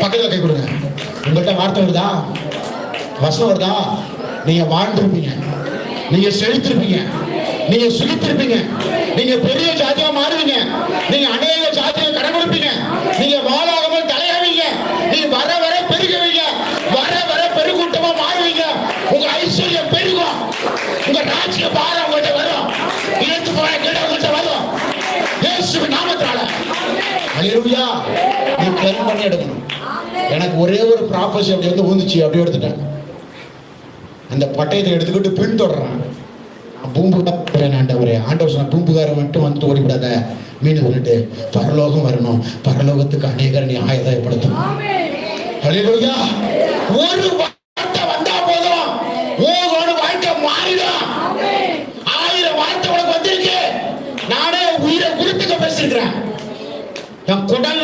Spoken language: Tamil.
பக்கத்துல கை கொடுங்க. உங்கள்கிட்ட வார்த்தை வருதா? வசனம் வருதா? நீங்க வாழ்ந்திருப்பீங்க. நீங்க செழித்திருப்பீங்க. நீங்க சுகித்திருப்பீங்க. நீங்க பெரிய ஜாதியா மாறுவீங்க. நீங்க அநேக ஜாதியை கடன் கொடுப்பீங்க. நீங்க வாழாகாமல் தலையாவீங்க நீங்க வர வர பெருகுவீங்க. வர வர பெருகூட்டமா மாறுவீங்க. உங்க ஐஸ்வர்யம் பெருகும். உங்க ராஜ்ய பாரம் உங்கள்கிட்ட வரும். இழந்து போற கிட உங்கள்கிட்ட வரும். அல்லேலூயா நீ கிளைம் பண்ணி எடுக்கணும். எனக்கு ஒரே ஒரு ப்ராப்பர்சி அப்படி வந்து ஊந்துச்சு அப்படி எடுத்துட்டேன். அந்த பட்டயத்தை எடுத்துக்கிட்டு பின்தொடர்றான் பூம்புகாரன் ஆண்டவரே. ஆண்டவர் சொன்ன பூம்புகாரன் மட்டும் வந்துட்டு ஓடிவிடாத. மீன் சொல்லிட்டு பரலோகம் வரணும். பரலோகத்துக்கு அநேகர் நீ ஆயதப்படுத்தணும் அல்லேலூயா ஒரு வார்த்தை வந்தா போதும். உன் வாழ்க்கை மாறிடும். வார்த்தை